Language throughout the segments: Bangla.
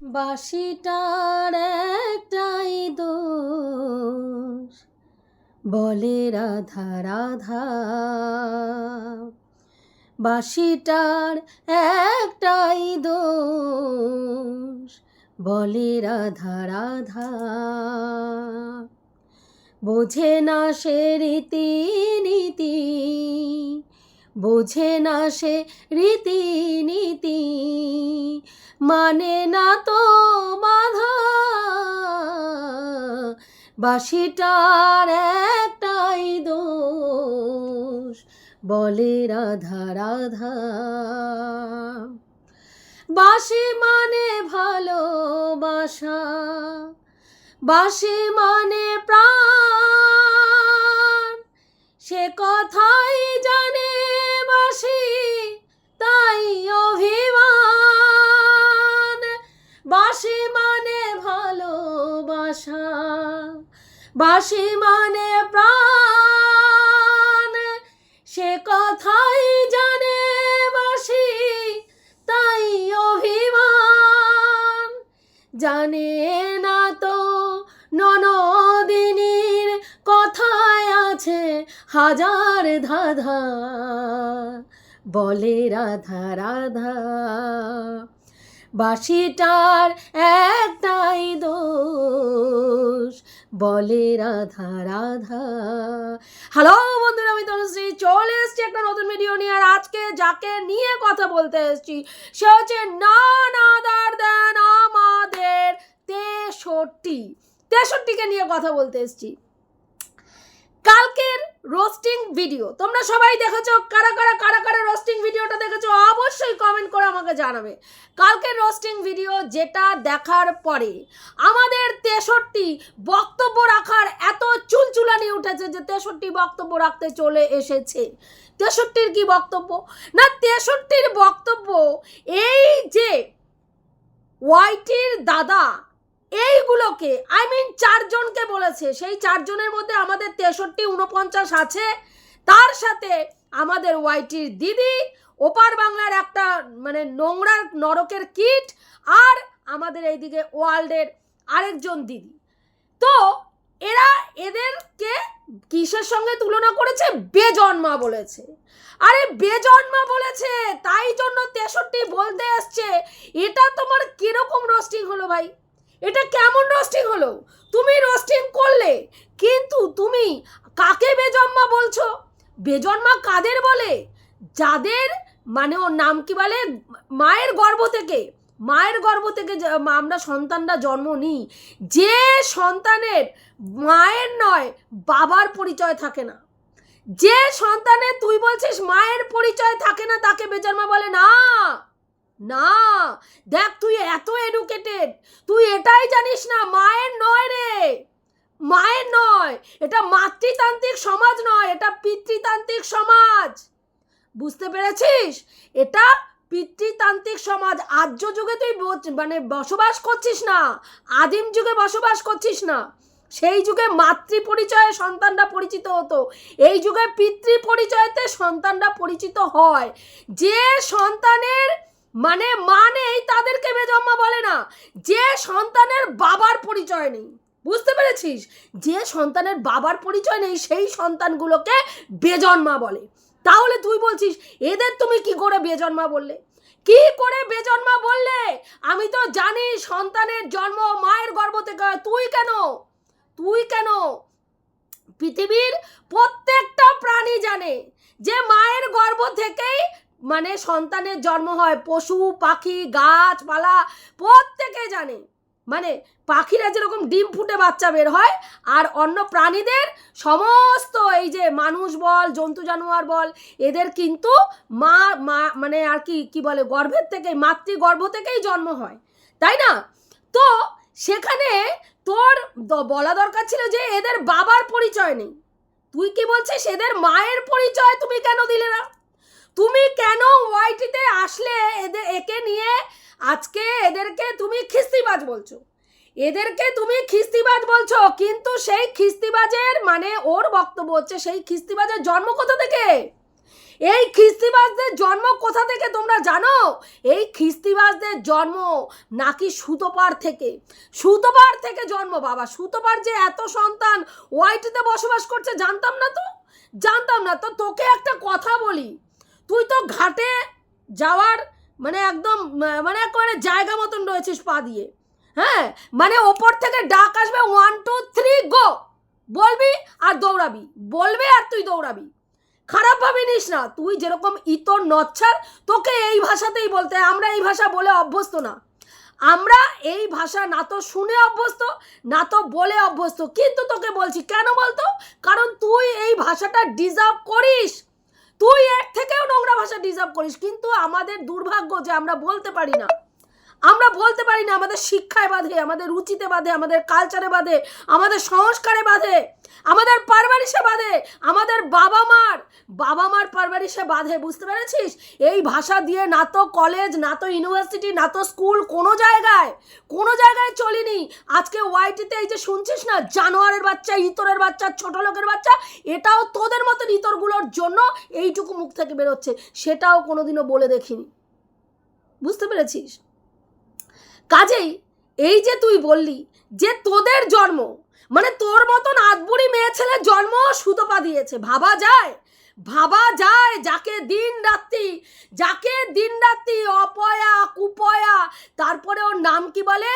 বাঁশিটার একটাই দোষ, বলে রাধা রাধা। বাঁশিটার একটাই দোষ, বলে রাধা রাধা। বোঝে না সে রীতি নীতি বোঝে না সে রীতি নীতি মানে না তো বাধা, বাসিটার একটাই দোষ, বলে রাধা রাধা। বাঁশি মানে ভালোবাসা বাঁশি মানে প্রাণ। সে কথাই জানে বাসি তাই অভিমান। বাসি মানে ভালোবাসা বাসি মানে প্রাণ। সে কথাই জানে বাসি তাই অভিমান। জানে না তো ননদিনীর কথায় আছে হাজার ধাধা, বলে রাধা রাধা। বাঁশিটার একটাই দোষ, বলে রাধা রাধা। হ্যালো বন্ধুরা, আমি তনুশ্রী, চলে এসেছি একটা নতুন ভিডিও নিয়ে। আর আজকে যাকে নিয়ে কথা বলতে এসছি, সে হচ্ছে নান আদার দেন আমাদের তেষট্টি। তেষট্টিকে নিয়ে কথা বলতে এসেছি। কালকের রোস্টিং ভিডিও তোমরা সবাই দেখেছ, কারা কারা কারা কারা রোস্টিং ভিডিওটা দেখেছ, অবশ্যই কমেন্ট করে আমাকে জানাবে। কালকের রোস্টিং ভিডিও যেটা দেখার পরে আমাদের তেষট্টি বক্তব্য রাখার এত চুলচুলানি উঠেছে যে তেষট্টি বক্তব্য রাখতে চলে এসেছে। তেষট্টির কি বক্তব্য? না, তেষট্টির বক্তব্য এই যে ওয়াইটির দাদা এইগুলোকে আই মিন চারজনকে বলেছে, সেই চারজনের মধ্যে আমাদের তেষট্টি উনপঞ্চাশ আছে। তার সাথে আমাদের ওয়াইটির দিদি, ওপার বাংলার একটা মানে নোংরা নরকের কিট, আর আমাদের এইদিকে ওয়ার্ল্ডের আরেকজন দিদি। তো এরা এদেরকে কিসের সঙ্গে তুলনা করেছে? বেজন্মা বলেছে। আরে বেজন্মা বলেছে, তাই জন্য তেষট্টি বলতে আসছে এটা তোমার কীরকম রোস্টিং হলো ভাই? এটা কেমন রোস্টিং হলো? তুমি রোস্টিং করলে, কিন্তু তুমি কাকে বেজন্মা বলছো? বেজন্মা কাদের বলে? যাদের মানে ওর নাম কি বলে? মায়ের গর্ভ থেকে। মায়ের গর্ভ থেকে আমরা সন্তানরা জন্ম নিই। যে সন্তানের মায়ের নয়, বাবার পরিচয় থাকে না। যে সন্তানের তুই বলছিস মায়ের পরিচয় থাকে না, তাকে বেজন্মা বলে না। না। দেখ, তুই এত এডুকেটেড তুই এটাই জানিস না, মায়ের নয় রে। মায়ের নয়, এটা মাতৃতান্ত্রিক সমাজ নয়, এটা পিতৃতান্ত্রিক সমাজ। বুঝতে পেরেছিস? এটা পিতৃতান্ত্রিক সমাজ। আর্য যুগে তুই মানে বসবাস করছিস না, আদিম যুগে বসবাস করছিস না। সেই যুগে মাতৃ পরিচয়ে সন্তানরা পরিচিত হতো। এই যুগে পিতৃ পরিচয়তে সন্তানরা পরিচিত হয়। যে সন্তানের মানে মা নেই তাদেরকে বেজন্মা বলে না। যে সন্তানের বাবার পরিচয় নেই, বুঝতে পেরেছিস? যে সন্তানের বাবার পরিচয় নেই, সেই সন্তানগুলোকে বেজন্মা বলে। তাহলে তুই বলছিস, এদের তুমি কি করে বেজন্মা বললে? কি করে বেজন্মা বললে? আমি তো জানি সন্তানের জন্ম মায়ের গর্ভ থেকে তুই কেন? তুই কেন? পৃথিবীর প্রত্যেকটা প্রাণী জানে যে মায়ের গর্ভ থেকেই মানে সন্তানের জন্ম হয়, পশু, পাখি, গাছপালা, প্রত্যেকে জানে। মানে পাখিরা যেরকম ডিম ফুটে বাচ্চা বের হয়, আর অন্য প্রাণীদের সমস্ত এই যে মানুষ বল, জন্তু জানোয়ার বল, এদের কিন্তু মা মা মানে আর কি কি বলে, গর্ভের থেকে মাতৃগর্ভ থেকেই জন্ম হয়। তাই না? তো সেখানে তোর বলা দরকার ছিল যে এদের বাবার পরিচয় নেই। তুই কি বলছিস? এদের মায়ের পরিচয় তুমি কেন দিলে না? তুমি কেন ওয়াইটিতে আসলে এদের, একে নিয়ে আজকে এদেরকে তুমি খিস্তিবাজ বলছো? এদেরকে তুমি খিস্তিবাজ বলছো, কিন্তু সেই খিস্তিবাজের মানে ওর বক্তব্য হচ্ছে সেই খিস্তিবাজের জন্ম কোথা থেকে? এই খিস্তিবাজদের জন্ম কোথা থেকে তোমরা জানো? এই খিস্তিবাজদের জন্ম নাকি সুতোপার থেকে? সুতোপার থেকে জন্ম, বাবা। সুতোপার যে এত সন্তান ওয়াইটিতে বসবাস করছে, জানতাম না তো? জানতাম না। তো তোকে একটা কথা বলি। তুই তো ঘাটে যাওয়ার মানে একদম মানে একেবারে জায়গা মতন রয়েছিস পা দিয়ে। হ্যাঁ? মানে ওপর থেকে ডাক আসবে ওয়ান টু থ্রি গো বলবি আর দৌড়াবি, বলবে আর তুই দৌড়াবি। খারাপ ভাবে নিস না, তুই যেরকম ইতর নচ্ছার, তোকে এই ভাষাতেই বলতে। আমরা এই ভাষা বলে অভ্যস্ত না। আমরা এই ভাষা না তো শুনে অভ্যস্ত, না তো বলে অভ্যস্ত। কিন্তু তোকে বলছি, কেন বলতো? কারণ তুই এই ভাষাটা ডিজার্ভ করিস। তুই এর থেকেও নোংরা ভাষা ডিজার্ভ করিস। কিন্তু আমাদের দুর্ভাগ্য যে আমরা বলতে পারি না। আমরা বলতে পারি না আমাদের শিক্ষায় বাধে, আমাদের রুচিতে বাধে, আমাদের কালচারে বাধে, আমাদের সংস্কারে বাধে, আমাদের পারবারিশে বাধে, আমাদের বাবা মার বাবা মার পারবারিশে বাধে, বুঝতে পেরেছিস? এই ভাষা দিয়ে না তো কলেজ না তো ইউনিভার্সিটি না তো স্কুল কোনো জায়গায় কোনো জায়গায় চলিনি। আজকে ওয়াইটিতে এই যে শুনছিস না, জানোয়ারের বাচ্চা, ইতরের বাচ্চা, ছোট লোকের বাচ্চা, এটাও তোদের মতন ইতরগুলোর জন্য এইটুকু মুখ থেকে বেরোচ্ছে, সেটাও কোনোদিনও বলে দেখিনি। বুঝতে পেরেছিস? কাজেই এই যে তুই বললি যে তোদের জন্ম মানে তোর মতন আদবুড়ি মেয়ে ছেলে জন্ম সুতপা দিয়েছে, ভাবা যায় ভাবা যায় যাকে দিন রাত্রি যাকে দিন রাত্রি অপয়া, কুপয়া তারপরে ওর নাম কি বলে?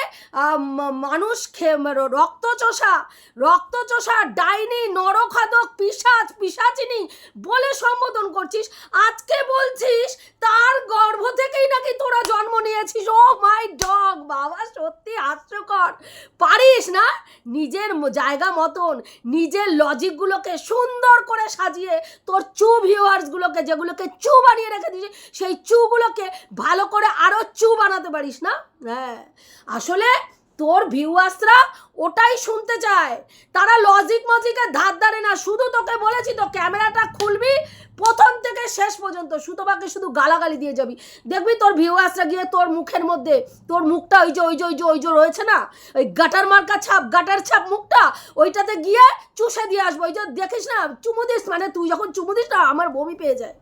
মানুষ রক্তচোষা। রক্তচোষা, ডাইনি, নরখাদক পিসাচ পিসাচিনি বলে সম্বোধন করছিস। আজকে বলছিস, তার গর্ভ থেকেই নাকি তোরা জন্ম নিয়েছিস। ও মাই ডগ, বাবা, সত্যি হাস্যকর। পারিস না? নিজের জায়গা মতন নিজের লজিকগুলোকে সুন্দর করে সাজিয়ে তোর চু ভিউয়ার্সগুলোকে যেগুলোকে চু বানিয়ে রেখে দিয়েছিস সেই চুগুলোকে ভালো করে আরও চু বানাতে পারিস না? হ্যাঁ। আসলে তোর ভিউয়ার্সরা ওটাই শুনতে চায়। তারা লজিক মজিকের ধার ধারে না, শুধু তোকে বলেছি তো ক্যামেরাটা খুলবি, প্রথম থেকে শেষ পর্যন্ত সুতোবাকে শুধু গালাগালি দিয়ে যাবি। দেখবি তোর ভিউয়ার্সরা গিয়ে তোর মুখের মধ্যে, তোর মুখটা ওই যে ওই যে ওই যে ওই যে রয়েছে না? ওই গাটার মার্কা ছাপ গাটার ছাপ মুখটা, ওইটাতে গিয়ে চুষে দিয়ে আসব। ওই যে দেখিস না, চুমু দিস মানে তুই যখন চুমু দিস না, আমার বমি পেয়ে যায়।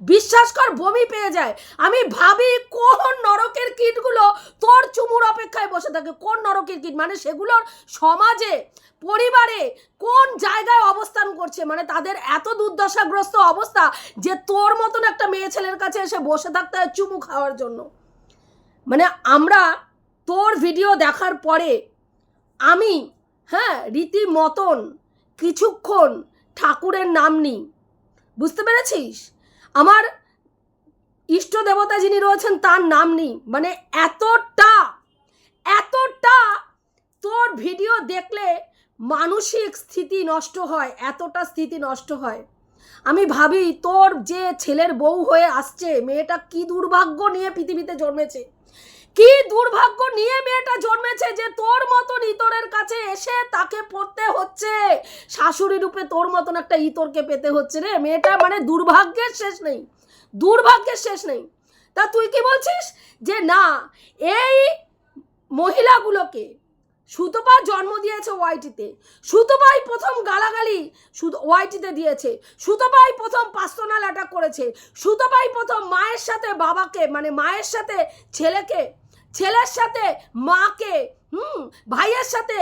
বিশ্বাস কর, বমি পেয়ে যায়। আমি ভাবি কোন নরকের কীটগুলো তোর চুমুর অপেক্ষায় বসে থাকে। কোন নরকের কীট? মানে সেগুলোর সমাজে, পরিবারে কোন জায়গায় অবস্থান করছে? মানে তাদের এত দুর্দশাগ্রস্ত অবস্থা যে তোর মতন একটা মেয়ে ছেলের কাছে এসে বসে থাকতে হয় চুমু খাওয়ার জন্য। মানে আমরা তোর ভিডিও দেখার পরে আমি হ্যাঁ রীতি মতন কিছুক্ষণ ঠাকুরের নাম নিই। বুঝতে পেরেছিস? আমার ইষ্ট দেবতা যিনি রয়েছেন, তার নাম নেই। মানে এতটা এতটা তোর ভিডিও দেখলে মানসিক স্থিতি নষ্ট হয়, এতটা স্থিতি নষ্ট হয়। আমি ভাবি তোর যে ছেলের বউ হয়ে আসছে, মেয়েটা কি দুর্ভাগ্য নিয়ে পৃথিবীতে জন্মেছে। কি দুর্ভাগ্য নিয়ে মেয়েটা জন্মেছে যে তোর মতন ইতরের কাছে এসে তাকে পড়তে হচ্ছে? শাশুড়ি রূপে তোর মতন একটা ইতরকে পেতে হচ্ছে রে। মেয়েটা মানে দুর্ভাগ্যের শেষ নেই। দুর্ভাগ্যের শেষ নেই। তা তুই কি বলছিস? যে না, এই মহিলাগুলোকে সুতপা জন্ম দিয়েছে ওয়াইটিতে, সুতপাই প্রথম গালাগালি ওয়াইটিতে দিয়েছে, সুতপাই প্রথম পার্সোনাল অ্যাটাক করেছে, সুতপাই প্রথম মায়ের সাথে বাবাকে মানে মায়ের সাথে ছেলেকে ছেলের সাথে, মাকে, হুম, ভাইয়ের সাথে,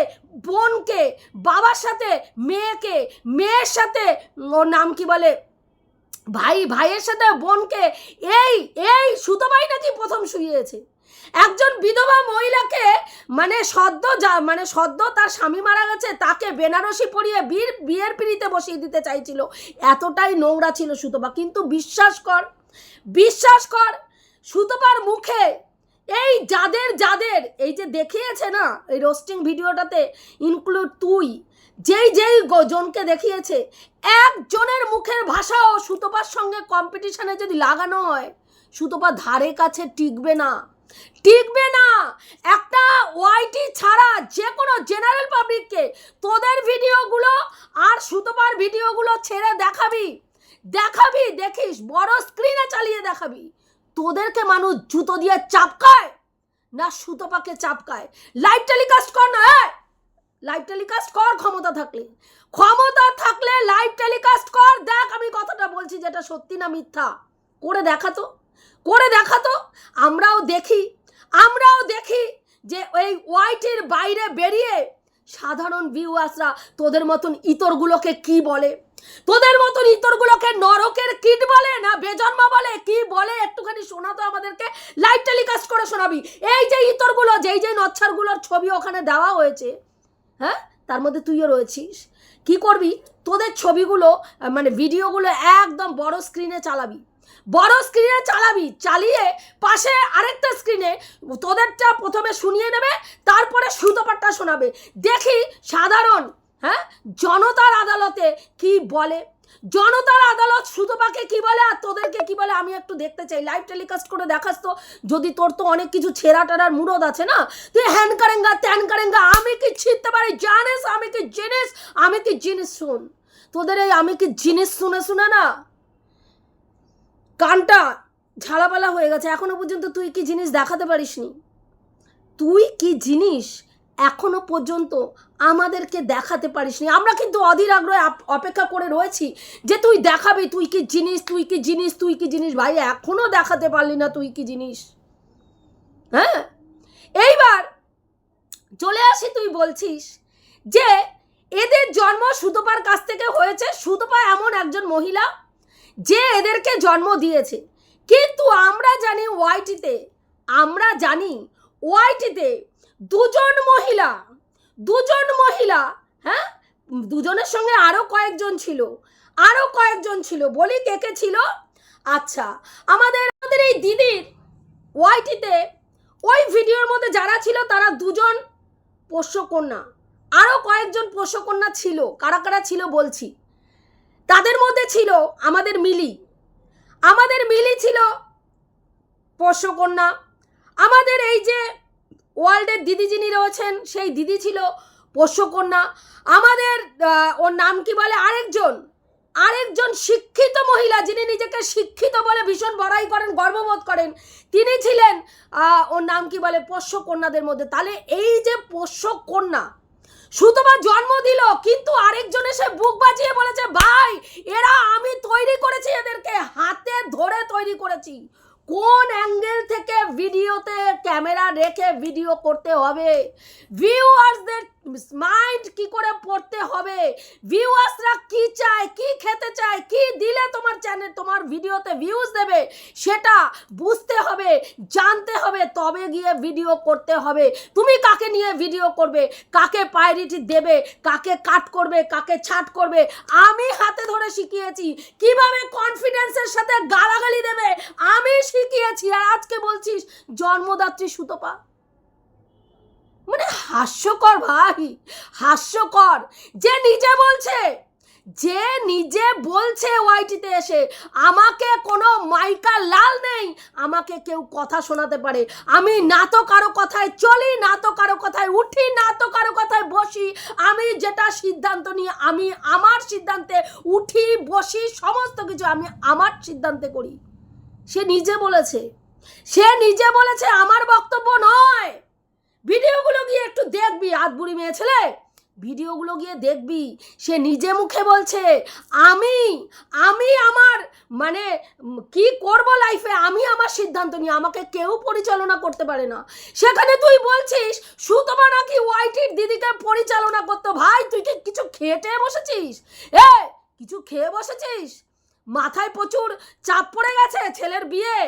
বোনকে, বাবার সাথে, মেয়েকে, মেয়ের সাথে, ওর নাম কি বলে? ভাই, ভাইয়ের সাথে, বোনকে, এই এই সুতোবাই নাকি প্রথম শুয়েছে একজন বিধবা মহিলাকে মানে সদ্য যা মানে সদ্য তার স্বামী মারা গেছে, তাকে বেনারসি পরিয়ে বীর, বিয়ের পিড়িতে বসিয়ে দিতে চাইছিল। এতটাই নোংরা ছিল সুতপা কিন্তু বিশ্বাস কর বিশ্বাস কর সুতপার মুখে এই যাদের যাদের, এই যে দেখিয়েছে না, এই রোস্টিং ভিডিওটাতে ইনক্লুড তুই, যেই যেই জনকে দেখিয়েছে, একজনের মুখের ভাষাও সুতপার সঙ্গে কম্পিটিশনে যদি লাগানো হয়, সুতপা ধারে কাছে টিকবে না। টিকবে না! একটা ওয়াইটি ছাড়া যে কোনো জেনারেল পাবলিককে তোদের ভিডিওগুলো আর সুতপার ভিডিওগুলো ছেড়ে দেখাবি। দেখাবি, দেখিস, বড় স্ক্রিনে চালিয়ে দেখাবি। তোদেরকে মানুষ জুতো দিয়ে চাপকায়? না সুতো পাকে চাপকায়? লাইভ টেলিকাস্ট কর না লাইভ টেলিকাস্ট কর ক্ষমতা থাকলে। ক্ষমতা থাকলে লাইভ টেলিকাস্ট কর। দেখ, আমি কথাটা বলছি যেটা সত্যি না মিথ্যা। করে দেখাতো করে দেখাতো আমরাও দেখি। আমরাও দেখি যে ওই ওয়াইটির বাইরে বেরিয়ে সাধারণ ভিউয়ার্সরা তোদের মতন ইতরগুলোকে কি বলে? তোদের মতন ইতরগুলোকে নরকের কিট বলে না বেজন্মা বলে? কি বলে? একটুখানি শোনা তো আমাদেরকে। লাইভ টেলিকাস্ট করে শোনাবি। এই যে ইতরগুলো, যেই যেই নচ্ছারগুলোর ছবি ওখানে দেওয়া হয়েছে হ্যাঁ? তার মধ্যে তুইও রয়েছিস। কি করবি? তোদের ছবিগুলো মানে ভিডিওগুলো একদম বড় স্ক্রিনে চালাবি। বড় স্ক্রিনে চালাবি, চালিয়ে পাশে আরেকটা স্ক্রিনে তোদেরটা প্রথমে শুনিয়ে নেবে, তারপরে সুতোপাট্টা শোনাবে। দেখি, সাধারণ হ্যাঁ? জনতার আদালতে কি বলে? জনতার আদালত সুতোপাকে কি বলে আর তোদেরকে কি বলে? আমি একটু দেখতে চাই। লাইভ টেলিকাস্ট করে দেখাস তো। যদি তোর তো অনেক কিছু ছেঁড়া টেরার মুরদ আছে না? তুই হ্যান কারেঙ্গা, ত্যান কারেঙ্গা, আমি কি ছিঁড়তে পারি? জানিস, আমি কি জিনিস? আমি কি জিনিস শুন? তোদের এই আমি কি জিনিস শুনে শুনে না? কানটা ঝালাপালা হয়ে গেছে। এখনও পর্যন্ত তুই কি জিনিস দেখাতে পারিসনি? তুই কি জিনিস এখনও পর্যন্ত আমাদেরকে দেখাতে পারিসনি। আমরা কিন্তু অধীর আগ্রহে অপেক্ষা করে রয়েছি যে তুই দেখাবি, তুই কি জিনিস, তুই কি জিনিস, তুই কি জিনিস? ভাই, এখনও দেখাতে পারলি না তুই কি জিনিস। হ্যাঁ? এইবার চলে আসি তুই বলছিস যে এদের জন্ম সুতপার কাছ থেকে হয়েছে। সুতপা এমন একজন মহিলা যে এদেরকে জন্ম দিয়েছে। কিন্তু আমরা জানি ওয়াইটিতে, আমরা জানি ওয়াইটিতে দুজন মহিলা দুজন মহিলা হ্যাঁ? দুজনের সঙ্গে আরও কয়েকজন ছিল আরও কয়েকজন ছিল, বলি কে কে ছিল? আচ্ছা আমাদের আমাদের এই দিদির ওয়াইটিতে ওই ভিডিওর মধ্যে যারা ছিল তারা দুজন পোষ্যকন্যা আরও কয়েকজন পোষ্যকন্যা ছিল, কারা কারা ছিল বলছি। তাদের মধ্যে ছিল আমাদের মিলি আমাদের মিলি ছিল পোষ্যকন্যা, আমাদের এই যে ওয়ার্ল্ডের দিদি যিনি রয়েছেন, সেই দিদি ছিল পোষ্যকন্যা। আমাদের ওর নাম কি বলে? আরেকজন। আরেকজন শিক্ষিত মহিলা যিনি নিজেকে শিক্ষিত বলে ভীষণ বড়াই করেন, গর্ববোধ করেন, তিনি ছিলেন ওর নাম কি বলে? পোষ্যকন্যাদের মধ্যে। তাহলে এই যে পোষ্যকন্যা সুতমা জন্ম দিল, কিন্তু আরেকজন এসে বুক বাজিয়ে বলেছে, ভাই, এরা আমি তৈরি করেছি, এদেরকে হাতে ধরে তৈরি করেছি। কোন অ্যাঙ্গেল থেকে ভিডিওতে ক্যামেরা রেখে ভিডিও করতে হবে? ভিউয়ার্সদের মাইন্ড কি করে পড়তে হবে? ভিউয়ার্সরা কি চায়? কি খেতে চায়? কি দিলে তোমার চ্যানেল তোমার ভিডিওতে ভিউজ দেবে? সেটা বুঝতে হবে, জানতে হবে, তবে গিয়ে ভিডিও করতে হবে। তুমি কাকে নিয়ে ভিডিও করবে? কাকে প্রায়োরিটি দেবে? কাকে কাট করবে? কাকে ছাট করবে? আমি হাতে ধরে শিখিয়েছি। কীভাবে কনফিডেন্সের সাথে গালাগালি দেবে? আমি শিখিয়েছি। আর আজকে বলছিস, জন্মদাত্রী সুতপা। মানে হাস্যকর ভাই, হাস্যকর। যে নিজে বলছে, যে নিজে বলছে ওয়াইটিতে এসে, আমাকে কোনো মাইকা লাল নেই, আমাকে কেউ কথা শোনাতে পারে। আমি না তো কারও কথায় চলি, না তো কারও কথায় উঠি, না তো কারও কথায় বসি। আমি যেটা সিদ্ধান্ত নিই আমি আমার সিদ্ধান্তে উঠি, বসি, সমস্ত কিছু আমি আমার সিদ্ধান্তে করি। সে নিজে বলেছে। সে নিজে বলেছে, আমার বক্তব্য নয়। ভিডিওগুলো গিয়ে একটু দেখবি আধ বুড়ি মেয়ে ছেলে। ভিডিওগুলো গিয়ে দেখবি, সে নিজে মুখে বলছে, আমি আমি আমার মানে কি করব লাইফে আমি আমার সিদ্ধান্ত নিই, আমাকে কেউ পরিচালনা করতে পারে না। সেখানে তুই বলছিস সুতমা নাকি ওয়াইটির দিদিকে পরিচালনা করতো? ভাই, তুই কি কিছু খেটে বসেছিস? এ, কিছু খেয়ে বসেছিস? মাথায় প্রচুর চাপ পড়ে গেছে ছেলের বিয়ে।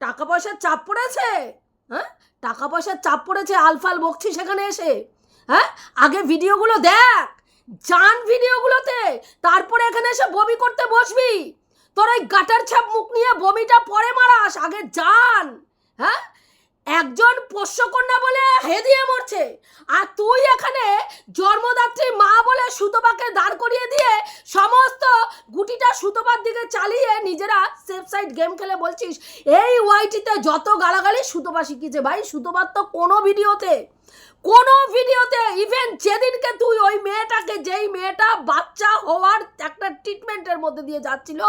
টাকা পয়সার চাপ পড়েছে? হ্যাঁ? টাকা পয়সার চাপ পড়েছে, আলফাল বকছি সেখানে এসে। হ্যাঁ? আগে ভিডিওগুলো দেখ, জান ভিডিওগুলোতে, তারপরে এখানে এসে বমি করতে বসবি। তোর ওই গাটার ছাপ মুখ নিয়ে বমিটা পরে মারাস, আগে জান। হ্যাঁ? একজন পোষ্যকন্যা বলে হে দিয়ে মরছে। আর তুই এখানে জন্মদাত্রী মা বলে সুতপাকে দাঁড় করিয়ে দিয়ে সমস্ত গুটিটা সুতপার দিকে চালিয়ে নিজেরা সেফ সাইড গেম খেলে বলছিস। এই ওয়াইটিতে যত গালাগালি সুতপা শিখিয়েছে ভাই, সুতপার তো কোনো ভিডিওতে কোনো ভিডিওতে ইভেন যেদিনকে তুই ওই মেয়েটাকে, যেই মেয়েটা বাচ্চা হওয়ার একটা ট্রিটমেন্টের মধ্যে দিয়ে যাচ্ছিল,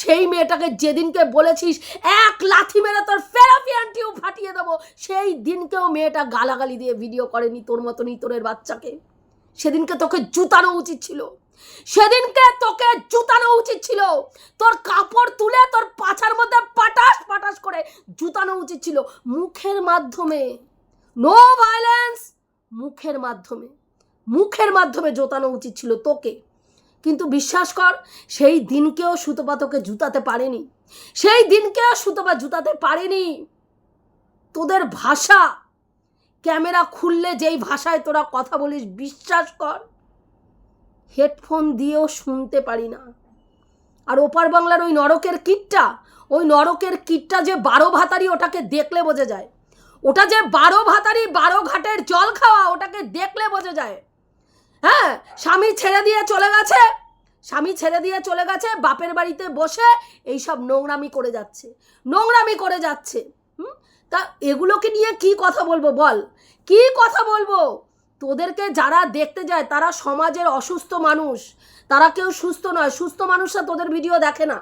সেই মেয়েটাকে যেদিনকে বলেছিস, এক লাথি মেরে তোর ফেরাপিয়ান টিউব ফাটিয়ে দেবো, সেই দিনকেও মেয়েটা গালাগালি দিয়ে ভিডিও করেনি তোর মতন ইতরের বাচ্চাকে। সেদিনকে তোকে জুতানো উচিত ছিল। সেদিনকে তোকে জুতানো উচিত ছিল। তোর কাপড় তুলে তোর পাছার মধ্যে পাটাস পাটাস করে জুতানো উচিত ছিল। মুখের মাধ্যমে নো ভায়োলেন্স মুখের মাধ্যমে। মুখের মাধ্যমে জোতানো উচিত ছিল তোকে। কিন্তু বিশ্বাস কর, সেই দিনকেও সুতপা তোকে জুতাতে পারেনি। সেই দিনকেও সুতপা জুতাতে পারেনি। তোদের ভাষা। ক্যামেরা খুললে যেই ভাষায় তোরা কথা বলিস, বিশ্বাস কর। হেডফোন দিয়েও শুনতে পারি না। আর ওপার বাংলার ওই নরকের কিটটা, ওই নরকের কিটটা যে বারো ভাতারি ওটাকে দেখলে বোঝা যায়। ওটা যে বারো ভাতারি বারো ঘাটের জল খাওয়া, ওটাকে দেখলে বোঝা যায়। হ্যাঁ স্বামী ছেড়ে দিয়ে চলে গেছে। স্বামী ছেড়ে দিয়ে চলে গেছে, বাপের বাড়িতে বসে এইসব নোংরামি করে যাচ্ছে, নোংরামি করে যাচ্ছে। তা এগুলোকে নিয়ে কি কথা বলব বল? কি কথা বলব? তোদেরকে যারা দেখতে যায়, তারা সমাজের অসুস্থ মানুষ। তারা কেউ সুস্থ নয়। সুস্থ মানুষরা তোদের ভিডিও দেখে না।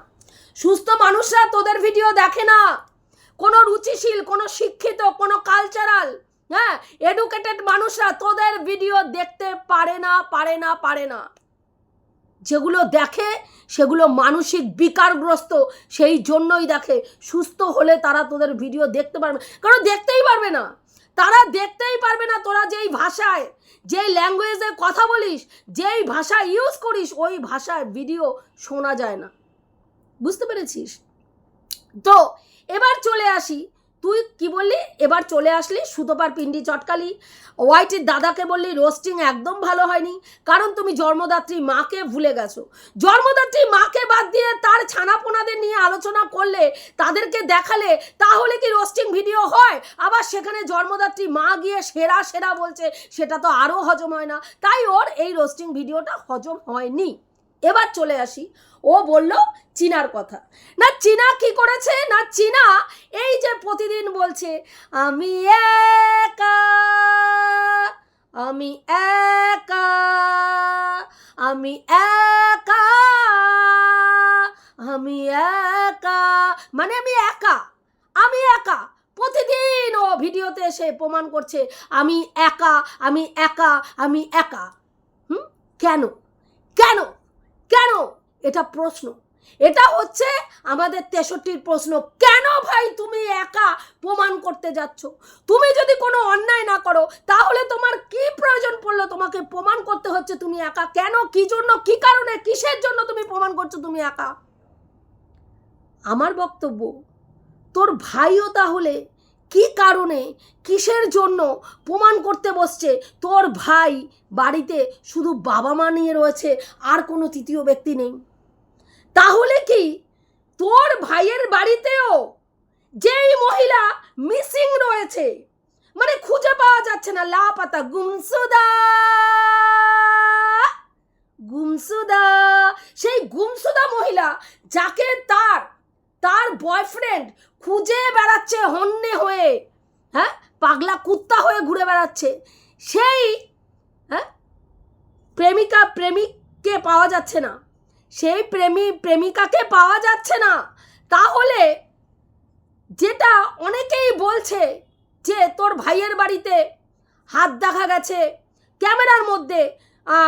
সুস্থ মানুষরা তোদের ভিডিও দেখে না। কোনো রুচিশীল, কোনো শিক্ষিত, কোনো কালচারাল হ্যাঁ? এডুকেটেড মানুষরা তোদের ভিডিও দেখতে পারে না পারে না পারে না। যেগুলো দেখে সেগুলো মানসিক বিকারগ্রস্ত, সেই জন্যই দেখে। সুস্থ হলে তারা তোদের ভিডিও দেখতে পারবে কারণ দেখতেই পারবে না। তারা দেখতেই পারবে না তোরা যেই ভাষায়, যেই ল্যাঙ্গুয়েজে কথা বলিস, যেই ভাষা ইউজ করিস, ওই ভাষায় ভিডিও শোনা যায় না। বুঝতে পেরেছিস? তো এবার চলে আসি। তুই কি বললি? এবার চলে আসলি সুতোপার পিন্ডি চটকালি। হোয়াইটের দাদাকে বললি রোস্টিং একদম ভালো হয়নি। কারণ তুমি জন্মদাত্রী মাকে ভুলে গেছো। জন্মদাত্রী মাকে বাদ দিয়ে তার ছানাপোনাদের নিয়ে আলোচনা করলে, তাদেরকে দেখালে তাহলে কি রোস্টিং ভিডিও হয়? আবার সেখানে জন্মদাত্রী মা গিয়ে সেরা সেরা বলছে, সেটা তো আরও হজম হয় না। তাই ওর এই রোস্টিং ভিডিওটা হজম হয়নি। এবার চলে আসি। ও বলল, চীনার কথা। না, চীনা কি করেছে? না, চীনা এই যে প্রতিদিন বলছে, আমি একা আমি একা আমি একা আমি একা। মানে আমি একা? আমি একা? প্রতিদিন ও ভিডিওতে এসে প্রমাণ করছে, আমি একা আমি একা আমি একা। হুম? কেন? কেন? কেন? এটা প্রশ্ন। এটা হচ্ছে আমাদের তেষট্টির প্রশ্ন, কেন ভাই তুমি একা প্রমাণ করতে যাচ্ছ? তুমি যদি কোনো অন্যায় না করো, তাহলে তোমার কি প্রয়োজন পড়ল? তোমাকে প্রমাণ করতে হচ্ছে তুমি একা। কেন? কি জন্য? কি কারণে? কিসের জন্য তুমি প্রমাণ করছ তুমি একা? আমার বক্তব্য, তোর ভাইও তাহলে কি কারণে কিসের জন্য প্রমাণ করতে বসছে? তোর ভাই বাড়িতে শুধু বাবা মা নিয়ে রয়েছে, আর কোনো তৃতীয় ব্যক্তি নেই। তাহলে কি তোর ভাইয়ের বাড়িতেও যেই মহিলা মিসিং রয়েছে মানে খুঁজে পাওয়া যাচ্ছে না, লাপাতা গুমসুদা! গুমসুদা! সেই গুমসুদা মহিলা, যাকে তার তার বয়ফ্রেন্ড খুঁজে বেড়াচ্ছে হন্যে হয়ে। হ্যাঁ? পাগলা কুত্তা হয়ে ঘুরে বেড়াচ্ছে। সেই হ্যাঁ? প্রেমিকা, প্রেমিককে পাওয়া যাচ্ছে না। সেই প্রেমী, প্রেমিকাকে পাওয়া যাচ্ছে না। তাহলে যেটা অনেকেই বলছে যে তোর ভাইয়ের বাড়িতে হাত দেখা গেছে। ক্যামেরার মধ্যে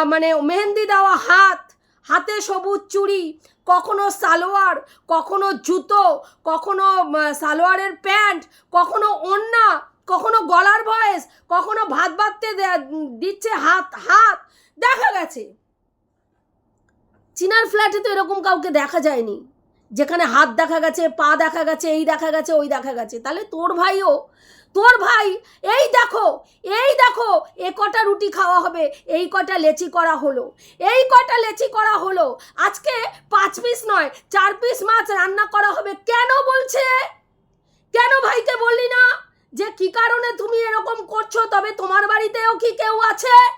মানে মেহেন্দি দেওয়া হাত হাতে সবুজ চুড়ি, কখনো সালোয়ার, কখনো জুতো, কখনো সালোয়ারের প্যান্ট, কখনো ওন্না, কখনো গলার ভয়েস, কখনো ভাত বাঁধতে দিচ্ছে হাত হাত। দেখা গেছে। চিনার ফ্ল্যাটে তো এরকম কাউকে দেখা যায়নি। যেখানে হাত দেখা গেছে, পা দেখা গেছে, এই দেখা গেছে, ওই দেখা গেছে। তাহলে তোর ভাইও তোর ভাই, এই দেখো এই দেখো, এ কটা রুটি খাওয়া হবে, এই কটা লেচি করা হলো, এই কটা লেচি করা হলো। আজকে পাঁচ পিস নয়, চার পিস মাছ রান্না করা হবে। কেন বলছে? কেন ভাইকে বললি না? যে কি কারণে তুমি এরকম করছ? তবে তোমার বাড়িতেও কি কেউ আছে?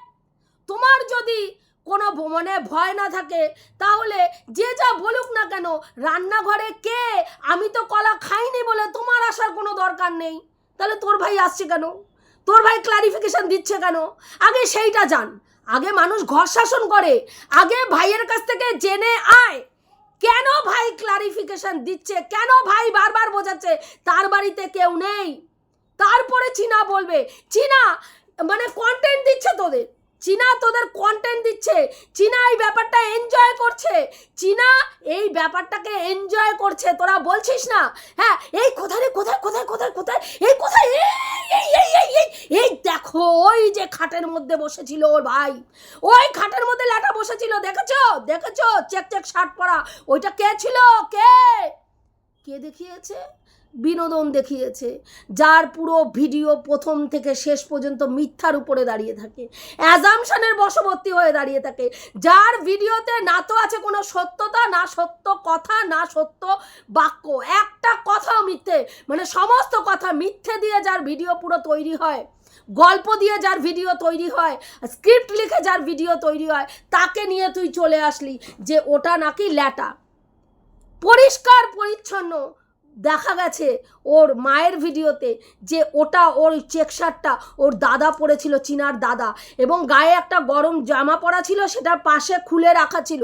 তোমার যদি কোনো ভ- মানে ভয় না থাকে, তাহলে যে যা বলুক না কেন, রান্নাঘরে কে? আমি তো কলা খাইনি বলে তোমার আসার কোনো দরকার নেই। তাহলে তোর ভাই আসছে কেন? তোর ভাই ক্লারিফিকেশান দিচ্ছে কেন? আগে সেইটা জান। আগে মানুষ ঘর শাসন করে, আগে ভাইয়ের কাছ থেকে জেনে আয়। কেন ভাই ক্লারিফিকেশন দিচ্ছে? কেন ভাই বারবার বোঝাচ্ছে? তার বাড়িতে কেউ নেই। তারপরে চীনা বলবে। চীনা মানে কন্টেন্ট দিচ্ছে তোদের। চীনা তোদের কন্টেন্ট দিচ্ছে চীনা এই ব্যাপারটা এনজয় করছে চীনা এই ব্যাপারটাকে এনজয় করছে তোরা বলছিস না? হ্যাঁ এই কোথায় রে, কোথায় কোথায় কোথায় কোথায় এই কোথায় এই এই এই এই এই দেখো ওই যে খাটের মধ্যে বসেছিল ওর ভাই ওই খাটের মধ্যে ল্যাটা বসেছিল দেখেছ দেখেছ? চেক চেক শার্ট পরা ওইটা কে ছিল? কে? কে দেখিয়েছে? বিনোদন দেখিয়েছে, যার পুরো ভিডিও প্রথম থেকে শেষ পর্যন্ত মিথ্যার উপরে দাঁড়িয়ে থাকে, অ্যাজামশনের বশবর্তী হয়ে দাঁড়িয়ে থাকে, যার ভিডিওতে না তো আছে কোনো সত্যতা, না সত্য কথা, না সত্য বাক্য, একটা কথাও মিথ্যে মানে সমস্ত কথা মিথ্যে দিয়ে যার ভিডিও পুরো তৈরি হয়, গল্প দিয়ে যার ভিডিও তৈরি হয়, স্ক্রিপ্ট লিখে যার ভিডিও তৈরি হয়, তাকে নিয়ে তুই চলে আসলি যে ওটা নাকি ল্যাটা। পরিষ্কার, পরিচ্ছন্ন দেখা গেছে ওর মায়ের ভিডিওতে যে ওটা ওর চেক শার্টটা ওর দাদা পরেছিল, চিনার দাদা। এবং গায়ে একটা গরম জামা পরা ছিল, সেটা পাশে খুলে রাখা ছিল।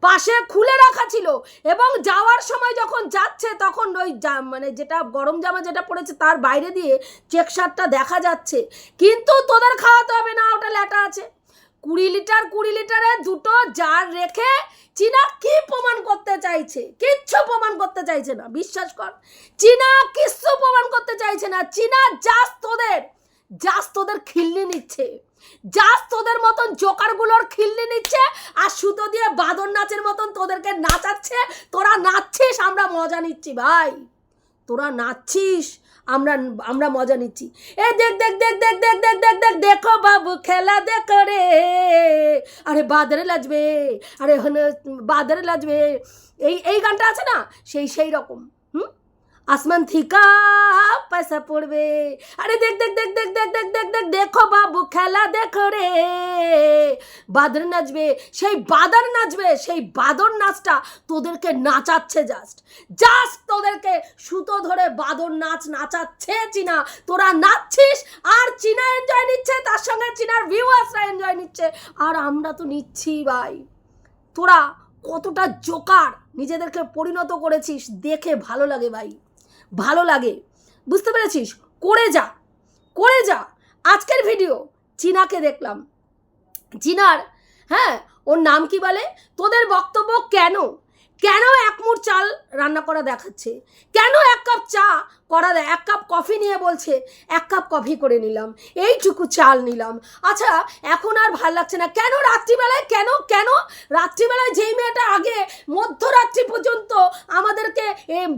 পাশে খুলে রাখা ছিল এবং যাওয়ার সময় যখন যাচ্ছে, তখন ওই মানে যেটা গরম জামা যেটা পড়েছে তার বাইরে দিয়ে চেক শার্টটা দেখা যাচ্ছে। কিন্তু তোদের খাওয়াতে হবে না, ওটা ল্যাটা আছে। কুড়ি লিটার, কুড়ি লিটারে দুটো জার রেখে চীনা কি প্রমাণ করতে চাইছে? কিচ্ছু প্রমাণ করতে চাইছে না, বিশ্বাস কর। চীনা কিচ্ছু প্রমাণ করতে চাইছে না। চীনা জাস্ট তোদের জাস্ট তোদের খিল্লি নিচ্ছে। জাস্ট তোদের মতন জোকারগুলোর খিল্লি নিচ্ছে আর সুতো দিয়ে বাদর নাচের মতন তোদেরকে নাচাচ্ছে। তোরা নাচছিস, আমরা মজা নিচ্ছি, ভাই। তোরা নাচছিস আমরা আমরা মজা নিচ্ছি। এ দেখ দেখ দেখ দেখ দেখ দেখ দেখ দেখ, দেখো বাবু খেলা দেখো রে। আরে বাদরে লাজবে, আরে বাদরে লাজবে। এই এই গানটা আছে না? সেই সেই রকম। আসমান থিকা পয়সা পড়বে। আরে দেখ দেখ দেখ দেখ দেখ দেখ দেখ দেখ, দেখো বাবু খেলা, দেখো রে। বাদর নাচবে, সেই বাদর নাচবে, সেই বাদর নাচটা তোদেরকে নাচাচ্ছে জাস্ট জাস্ট তোদেরকে সুতো ধরে বাদর নাচ নাচাচ্ছে চীনা। তোরা নাচছিস আর চীনা এনজয় নিচ্ছে, তার সঙ্গে চীনার ভিউয়ার্সরা এনজয় নিচ্ছে। আর আমরা তো নিচ্ছি ভাই। তোরা কতটা জোকার নিজেদেরকে পরিণত করেছিস, দেখে ভালো লাগে ভাই। ভালো লাগে। বুঝতে পেরেছিস? করে যা। করে যা। আজকের ভিডিও চীনাকে দেখলাম। চীনার হ্যাঁ ওর নাম কি বলে? তোদের বক্তব্য কেন? কেন এক মুঠ চাল রান্না করা দেখাচ্ছে। কেন এক কাপ চা করা এক কাপ কফি নিয়ে বলছে, এক কাপ কফি করে নিলাম, এইটুকু চাল নিলাম। আচ্ছা এখন আর ভালো লাগছে না। কেন রাত্রিবেলায় কেন কেন রাত্রিবেলায় যেই মেয়েটা আগে মধ্যরাত্রি পর্যন্ত আমাদেরকে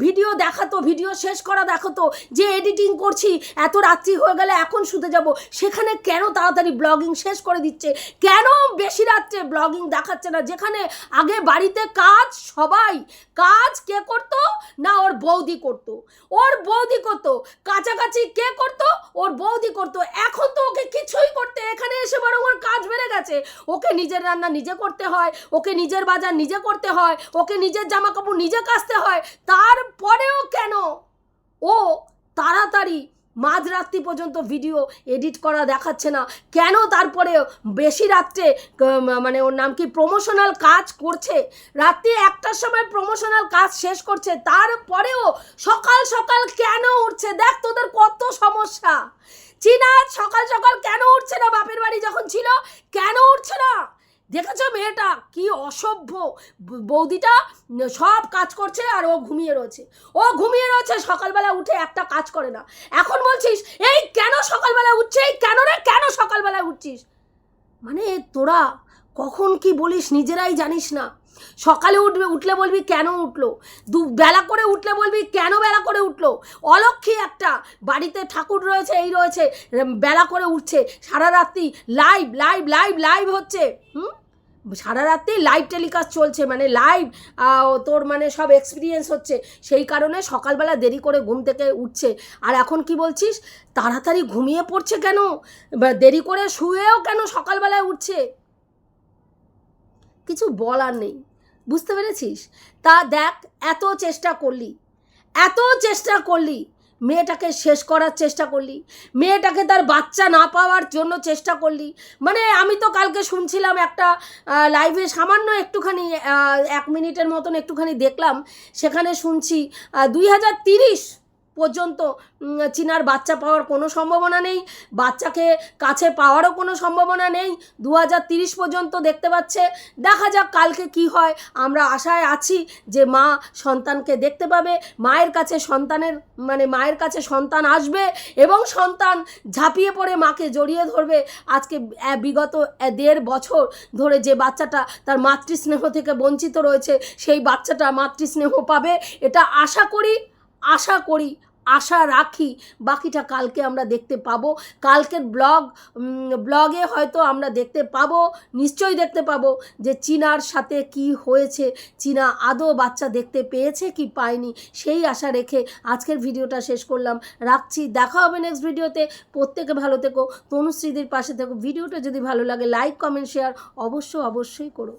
ভিডিও দেখাতো, ভিডিও শেষ করা দেখাতো, যে এডিটিং করছি, এত রাত্রি হয়ে গেলে এখন শুতে যাব, সেখানে কেন তাড়াতাড়ি ব্লগিং শেষ করে দিচ্ছে? কেন বেশি রাত্রে ব্লগিং দেখাচ্ছে না? যেখানে আগে বাড়িতে কাজ সবাই কাজ কে করতো? না, ওর বৌদি করতো। ওর বৌদি করতো। কাছাকাছি কে করতো? ওর বৌদি করতো। এখন তো ওকে কিছুই করতে, এখানে এসে বরং ওর কাজ বেড়ে গেছে। ওকে নিজের রান্না নিজে করতে হয়, ওকে নিজের বাজার নিজে করতে হয়, ওকে নিজের জামা কাপড় নিজে কাচতে হয়। তারপরেও কেন? ও তাড়াতাড়ি মাঝরাত্রি পর্যন্ত ভিডিও এডিট করা দেখাচ্ছে না। কেন তারপরে বেশি রাত্রে মানে ওর নাম কি প্রমোশনাল কাজ করছে? রাত্রি একটার সময় প্রমোশনাল কাজ শেষ করছে, তারপরেও সকাল সকাল কেন উঠছে? দেখ তোদের কত সমস্যা। চীনা সকাল সকাল কেন উঠছে না? বাপের বাড়ি যখন ছিল, কেন উঠছে না? দেখেছ মেয়েটা? কি অসভ্য। বৌদিটা সব কাজ করছে আর ও ঘুমিয়ে রয়েছে। ও ঘুমিয়ে রয়েছে, সকালবেলা উঠে একটা কাজ করে না। এখন বলছিস, এই কেন সকালবেলা উঠছে? এই কেন রে? কেন সকালবেলা উঠছিস? মানে তোরা কখন কি বলিস নিজেরাই জানিস না। সকালে উঠবে, উঠলে বলবি, কেন উঠল? দু, বেলা করে উঠলে বলবি, কেন বেলা করে উঠল? অলক্ষী একটা, বাড়িতে ঠাকুর রয়েছে, এই রয়েছে বেলা করে উঠছে, সারা রাত্রি লাইভ লাইভ লাইভ লাইভ হচ্ছে, হুম? সারা রাত্রি লাইভ টেলিকাস্ট চলছে মানে লাইভ তোর মানে সব এক্সপিরিয়েন্স হচ্ছে। সেই কারণে সকালবেলা দেরি করে ঘুম থেকে উঠছে। আর এখন কি বলছিস? তাড়াতাড়ি ঘুমিয়ে পড়ছে কেন? দেরি করে শুয়েও কেন সকালবেলায় উঠছে? কিছু বলার নেই। বুঝতে পেরেছিস? তা দেখ, এত চেষ্টা করলি, এত চেষ্টা করলি মেয়েটাকে শেষ করার চেষ্টা করলি, মেয়েটাকে তার বাচ্চা না পাওয়ার জন্য চেষ্টা করলি। মানে আমি তো কালকে শুনছিলাম একটা লাইভে সামান্য একটুখানি এক মিনিটের মতন একটুখানি দেখলাম, সেখানে শুনছি দুই হাজার তিরিশ পর্যন্ত চীনার বাচ্চা পাওয়ার কোনো সম্ভাবনা নেই। বাচ্চাকে কাছে পাওয়ারও কোনো সম্ভাবনা নেই। দু পর্যন্ত দেখতে পাচ্ছে। দেখা যাক কালকে কি হয়। আমরা আশায় আছি যে মা সন্তানকে দেখতে পাবে। মায়ের কাছে সন্তানের মানে মায়ের কাছে সন্তান আসবে এবং সন্তান ঝাঁপিয়ে পড়ে মাকে জড়িয়ে ধরবে। আজকে বিগত দেড় বছর ধরে যে বাচ্চাটা তার মাতৃস্নেহ থেকে বঞ্চিত রয়েছে, সেই বাচ্চাটা মাতৃস্নেহ পাবে। এটা আশা করি আশা করি, আশা রাখি বাকিটা কালকে আমরা দেখতে পাবো। কালকের ব্লগ ব্লগে হয়তো আমরা দেখতে পাবো, নিশ্চয়ই দেখতে পাবো যে চীনার সাথে কি হয়েছে, চীনা আদৌ বাচ্চা দেখতে পেয়েছে কি পায়নি, সেই আশা রেখে আজকের ভিডিওটা শেষ করলাম। রাখছি, দেখা হবে নেক্সট ভিডিওতে। প্রত্যেকে ভালো থেকো, তনুশ্রীদের পাশে থেকো। ভিডিওটা যদি ভালো লাগে লাইক কমেন্ট শেয়ার অবশ্য অবশ্যই করো।